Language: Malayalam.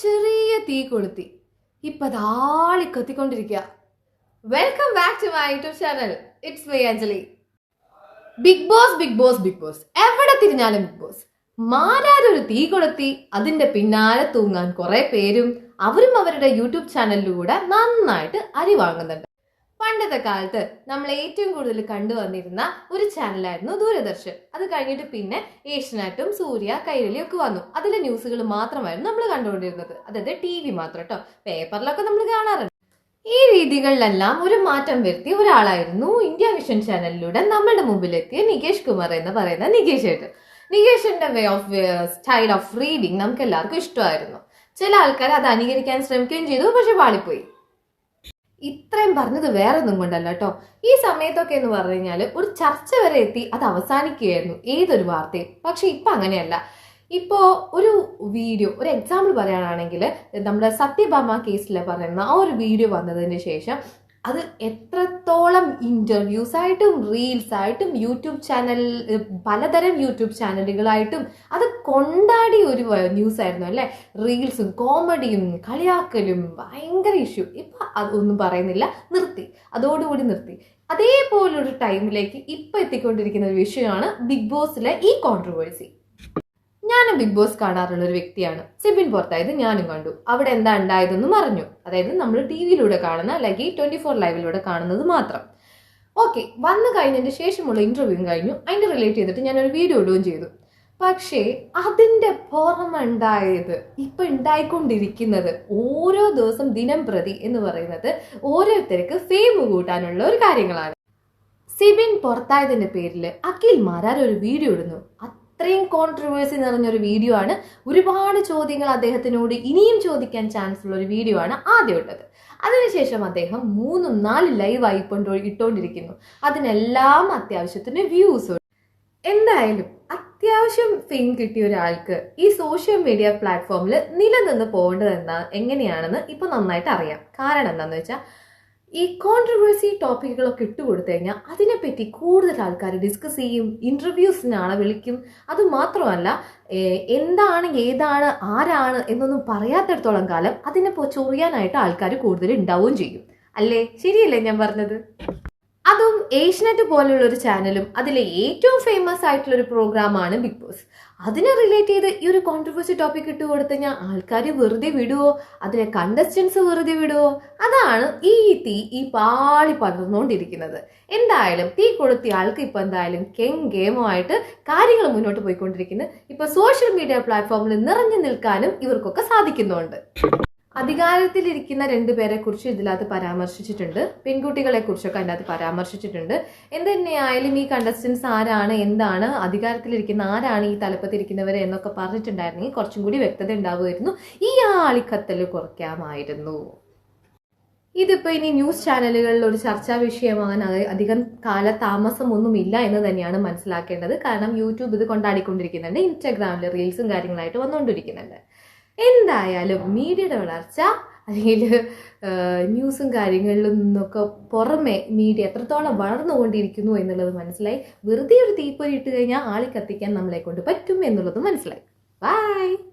ചെറിയ തീ കൊളുത്തി. ഇപ്പൊ അതാളി കത്തിക്കൊണ്ടിരിക്കുക welcome back to my YouTube channel it's my Anjali big boss big boss big boss എവിടെ തിരിഞ്ഞാലും ബിഗ് ബോസ് മാരാരൊരു തീ കൊളുത്തി അതിന്റെ പിന്നാലെ തൂങ്ങാൻ കുറെ പേരും അവരും അവരുടെ യൂട്യൂബ് ചാനലിലൂടെ നന്നായിട്ട് അരി വാങ്ങുന്നുണ്ട്. പണ്ടത്തെ കാലത്ത് നമ്മൾ ഏറ്റവും കൂടുതൽ കണ്ടുവന്നിരുന്ന ഒരു ചാനലായിരുന്നു ദൂരദർശൻ. അത് കഴിഞ്ഞിട്ട് പിന്നെ ഏഷ്യനാറ്റും സൂര്യ കൈരളി ഒക്കെ വന്നു. അതിലെ ന്യൂസുകൾ മാത്രമായിരുന്നു നമ്മൾ കണ്ടുകൊണ്ടിരുന്നത്. അതായത് ടി വി മാത്രം കേട്ടോ പേപ്പറിലൊക്കെ നമ്മൾ കാണാറുണ്ട്. ഈ രീതികളിലെല്ലാം ഒരു മാറ്റം വരുത്തിയ ഒരാളായിരുന്നു ഇന്ത്യ വിഷൻ ചാനലിലൂടെ നമ്മുടെ മുമ്പിലെത്തിയ നികേഷ് കുമാർ എന്ന് പറയുന്ന നികേഷ് ഏട്ടൻ. നികേഷിന്റെ way of style of reading നമുക്ക് എല്ലാവർക്കും ഇഷ്ടമായിരുന്നു. ചില ആൾക്കാർ അത് അനുകരിക്കാൻ ശ്രമിക്കുകയും ചെയ്തു പക്ഷെ പാളിപ്പോയി ഇത്രയും പറഞ്ഞത് വേറെ ഒന്നും കൊണ്ടല്ല കേട്ടോ. ഈ സമയത്തൊക്കെ എന്ന് പറഞ്ഞു കഴിഞ്ഞാൽ ഒരു ചർച്ച വരെ എത്തി അത് അവസാനിക്കുകയായിരുന്നു ഏതൊരു വാർത്തയും. പക്ഷെ ഇപ്പൊ അങ്ങനെയല്ല. ഇപ്പോ ഒരു വീഡിയോ ഒരു എക്സാമ്പിൾ പറയുകയാണെങ്കിൽ നമ്മുടെ സത്യഭാമ കേസിൽ പറയുന്ന ആ ഒരു വീഡിയോ വന്നതിന് ശേഷം അത് എത്രത്തോളം ഇന്റർവ്യൂസ് ആയിട്ടും റീൽസ് ആയിട്ടും യൂട്യൂബ് ചാനൽ പലതരം യൂട്യൂബ് ചാനലുകളായിട്ടും അത് കൊണ്ടാടി ഒരു ന്യൂസ് ആയിരുന്നു അല്ലേ? റീൽസും കോമഡിയും കളിയാക്കലും ഭയങ്കര ഇഷ്യൂ ഇപ്പം അതൊന്നും പറയുന്നില്ല. നിർത്തി. അതോടുകൂടി നിർത്തി. അതേപോലൊരു ടൈമിലേക്ക് ഇപ്പം എത്തിക്കൊണ്ടിരിക്കുന്ന ഒരു വിഷയമാണ് ബിഗ് ബോസിലെ ഈ കോൺട്രവേഴ്സി ഞാനും ബിഗ് ബോസ് കാണാറുള്ള ഒരു വ്യക്തിയാണ് സിബിൻ പുറത്തായത് ഞാനും കണ്ടു. അവിടെ എന്താ ഉണ്ടായതെന്ന് അറിഞ്ഞു അതായത് നമ്മൾ ടി വിയിലൂടെ കാണുന്ന അല്ലെങ്കിൽ ട്വന്റി ഫോർ ലൈവിലൂടെ കാണുന്നത് മാത്രം. ഓക്കെ വന്നു കഴിഞ്ഞതിന് ശേഷമുള്ള ഇന്റർവ്യൂവും കഴിഞ്ഞു. അതിന്റെ റിലേറ്റ് ചെയ്തിട്ട് ഞാൻ ഒരു വീഡിയോ ഇടുകയും ചെയ്തു. പക്ഷേ അതിന്റെ അതിന്റെ പുറമുണ്ടായത് ഇപ്പം ഉണ്ടായിക്കൊണ്ടിരിക്കുന്നത് ഓരോ ദിവസം ദിനം പ്രതി എന്ന് പറയുന്നത് ഓരോരുത്തർക്ക് ഫെയിം കൂട്ടാനുള്ള ഒരു കാര്യങ്ങളാണ്. സിബിൻ പുറത്തായതിന്റെ പേരിൽ അഖിൽ മാരാർ ഒരു വീഡിയോ ഇടുന്നു. അത്രയും കോൺട്രവേഴ്സി നിറഞ്ഞൊരു വീഡിയോ ആണ്. ഒരുപാട് ചോദ്യങ്ങൾ അദ്ദേഹത്തിനോട് ഇനിയും ചോദിക്കാൻ ചാൻസ് ഉള്ള ഒരു വീഡിയോ ആണ് ആദ്യം ഉള്ളത്. അതിനുശേഷം അദ്ദേഹം മൂന്നും നാല് ലൈവ് ആയി കൊണ്ടോ ഇട്ടുകൊണ്ടിരിക്കുന്നു അതിനെല്ലാം അത്യാവശ്യത്തിന് വ്യൂസ് എന്തായാലും അത്യാവശ്യം ഫെയിം കിട്ടിയ ഒരാൾക്ക് ഈ സോഷ്യൽ മീഡിയ പ്ലാറ്റ്ഫോമിൽ നിലനിന്ന് പോകേണ്ടത് എന്താ എങ്ങനെയാണെന്ന് ഇപ്പൊ നന്നായിട്ട് അറിയാം. കാരണം എന്താണെന്ന് വെച്ചാൽ ഈ കോൺട്രവേഴ്സി ടോപ്പിക്കുകളൊക്കെ ഇട്ടുകൊടുത്തു കഴിഞ്ഞാൽ അതിനെപ്പറ്റി കൂടുതൽ ആൾക്കാർ ഡിസ്കസ് ചെയ്യും ഇന്റർവ്യൂസിനാണ് വിളിക്കും. അതുമാത്രമല്ല എന്താണ് ഏതാണ് ആരാണ് എന്നൊന്നും പറയാത്തിടത്തോളം കാലം അതിനെ ചൊറിയാനായിട്ട് ആൾക്കാർ കൂടുതൽ ഉണ്ടാവുകയും ചെയ്യും. അല്ലേ? ശരിയല്ലേ ഞാൻ പറഞ്ഞത്? അതും ഏഷ്യനെറ്റ് പോലുള്ള ഒരു ചാനലും അതിലെ ഏറ്റവും ഫേമസ് ആയിട്ടുള്ള ഒരു പ്രോഗ്രാമാണ് ബിഗ് ബോസ് അതിനെ റിലേറ്റ് ചെയ്ത് ഈ ഒരു കോൺട്രവേഴ്സി ടോപ്പിക് ഇട്ട് കൊടുത്തു കഴിഞ്ഞാൽ ആൾക്കാർ വെറുതെ വിടുവോ? അതിനെ കണ്ടസ്റ്റൻസ് വെറുതെ വിടുവോ? അതാണ് ഈ തീ ഈ പാളി പടർന്നുകൊണ്ടിരിക്കുന്നത്. എന്തായാലും തീ കൊളുത്തിയ ആൾക്ക് ഇപ്പൊ എന്തായാലും കെങ് ആയിട്ട് കാര്യങ്ങൾ മുന്നോട്ട് പോയിക്കൊണ്ടിരിക്കുന്നു. ഇപ്പൊ സോഷ്യൽ മീഡിയ പ്ലാറ്റ്ഫോമിൽ നിറഞ്ഞു നിൽക്കാനും ഇവർക്കൊക്കെ സാധിക്കുന്നുണ്ട്. അധികാരത്തിലിരിക്കുന്ന രണ്ടുപേരെ കുറിച്ച് ഇതിനകത്ത് പരാമർശിച്ചിട്ടുണ്ട്. പെൺകുട്ടികളെ കുറിച്ചൊക്കെ അതിനകത്ത് പരാമർശിച്ചിട്ടുണ്ട്. എന്ത് തന്നെയായാലും ഈ കണ്ടസ്റ്റൻസ് ആരാണ് എന്താണ് അധികാരത്തിലിരിക്കുന്ന ആരാണ് ഈ തലപ്പത്തിരിക്കുന്നവർ എന്നൊക്കെ പറഞ്ഞിട്ടുണ്ടായിരുന്നെങ്കിൽ കുറച്ചും കൂടി വ്യക്തത ഉണ്ടാവുമായിരുന്നു. ഈ ആളിക്കത്തൽ കുറയ്ക്കാമായിരുന്നു. ഇതിപ്പോൾ ഇനി ന്യൂസ് ചാനലുകളിൽ ഒരു ചർച്ചാ വിഷയമാകാൻ അധികം കാല താമസമൊന്നുമില്ല എന്ന് തന്നെയാണ് മനസ്സിലാക്കേണ്ടത്. കാരണം യൂട്യൂബ് ഇത് കൊണ്ടാടിക്കൊണ്ടിരിക്കുന്നുണ്ട്. ഇൻസ്റ്റാഗ്രാമിൽ റീൽസും കാര്യങ്ങളായിട്ട് വന്നുകൊണ്ടിരിക്കുന്നുണ്ട് എന്തായാലും മീഡിയയുടെ വളർച്ച അല്ലെങ്കിൽ ന്യൂസും കാര്യങ്ങളിലും നിന്നൊക്കെ പുറമെ മീഡിയ എത്രത്തോളം വളർന്നുകൊണ്ടിരിക്കുന്നു എന്നുള്ളത് മനസ്സിലായി. വെറുതെ ഒരു തീപ്പൊരി ഇട്ട് കഴിഞ്ഞാൽ ആളി കത്തിക്കാൻ നമ്മളെ കൊണ്ട് പറ്റും എന്നുള്ളത് മനസ്സിലായി. ബൈ